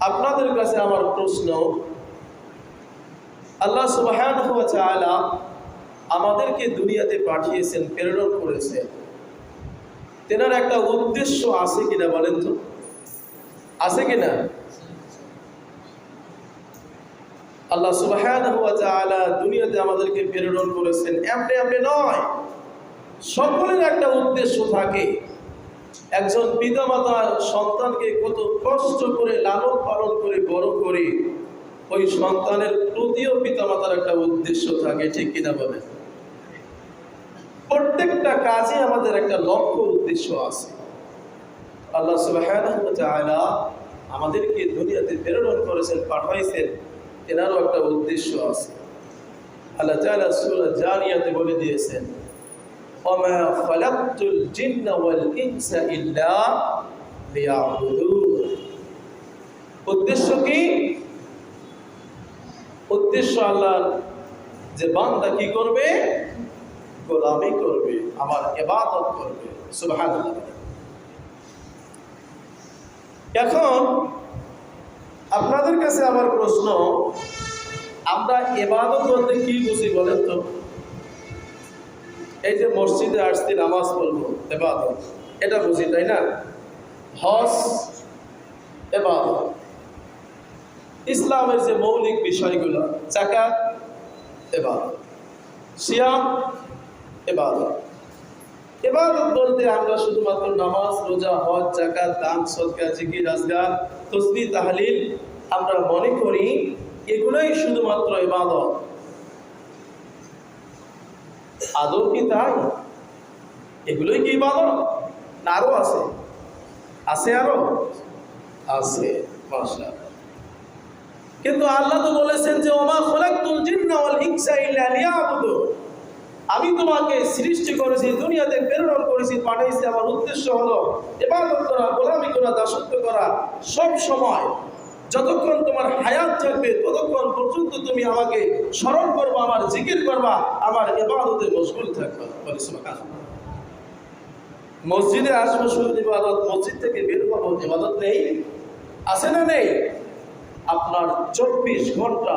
আপনাদের কাছে আমার প্রশ্ন, আল্লাহ সুবহানাহু ওয়া তাআলা আমাদেরকে দুনিয়াতে পাঠিয়েছেন, প্রেরণ করেছেন। তেনার একটা উদ্দেশ্য আছে কিনা বলেন তো? আছে কিনা? আল্লাহ তাআলা দুনিয়াতে আমাদেরকে প্রেরণ করেছেন, এমনি এমনি নয়। সকলের একটা উদ্দেশ্য থাকে। একজন পিতামাতা সন্তানকে কত কষ্ট করে লালন পালন করে বড় করে, ওই সন্তানের প্রতিও পিতামাতার একটা উদ্দেশ্য থাকে, ঠিক কিনা বলেন? প্রত্যেকটা কাজে আমাদের একটা লক্ষ্য উদ্দেশ্য আছে। আল্লাহ তাআলা আমাদেরকে দুনিয়াতে প্রেরণ করেছেন, পাঠাইছেন, এনারও একটা উদ্দেশ্য আছে। আল্লাহ জারিয়াতে বলে দিয়েছেন وما خلقت الجن والإنس إلا ليعبدون উদ্দেশ্য কি উদ্দেশ্য আল্লাহর যে বান্দা কি করবে গোলামি করবে আমার ইবাদত করবে সুবহানাল্লাহ এখন আপনাদের কাছে আমার প্রশ্ন আমরা ইবাদত বলতে কি বুঝি বলেন তো এই যে মসজিদে আসছি, নামাজ পড়ব, এবাদত। এটা বুঝি, তাই না? হজ, এবাদত। ইসলামের যে মৌলিক বিষয়গুলো জাকাত এবাদত। সিয়াম, এবাদত। এবাদত বলতে আমরা শুধুমাত্র নামাজ, রোজা, হজ জাকাত দান, সদকা, জিকির আজগার তসবি তাহলিল আমরা মনে করি, এগুলোই শুধুমাত্র ইবাদত আদৌ কি তাই? এগুলোই কি ইবাদত? না, আরও আছে। আছে আরও? আছে কিন্তু আল্লাহ তো বলেছেন যে, ওমা লিয়াবুদু। আমি তোমাকে সৃষ্টি করেছি, দুনিয়াতে প্রেরণ করেছি পাঠাইছি আমার উদ্দেশ্য হলো ইবাদত করা, গোলামি করা, দাসত্ব করা, সব সময় যতক্ষণ তোমার হায়াত থাকবে, ততক্ষণ পর্যন্ত তুমি আমাকে স্মরণ করবা, আমার জিকির করবা, আমার ইবাদতে মশগুল থাকবা। মসজিদে আসব, শুধু ইবাদত, মসজিদ থেকে বের হব ইবাদত নেই? আছে না নেই? আপনার চব্বিশ ঘণ্টা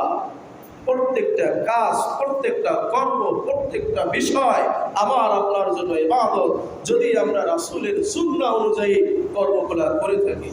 প্রত্যেকটা কাজ, প্রত্যেকটা কর্ম, প্রত্যেকটা বিষয় আমার আপনার জন্য ইবাদত। যদি আমরা রাসুলের সুন্নাহ অনুযায়ী কর্মকলা করে থাকি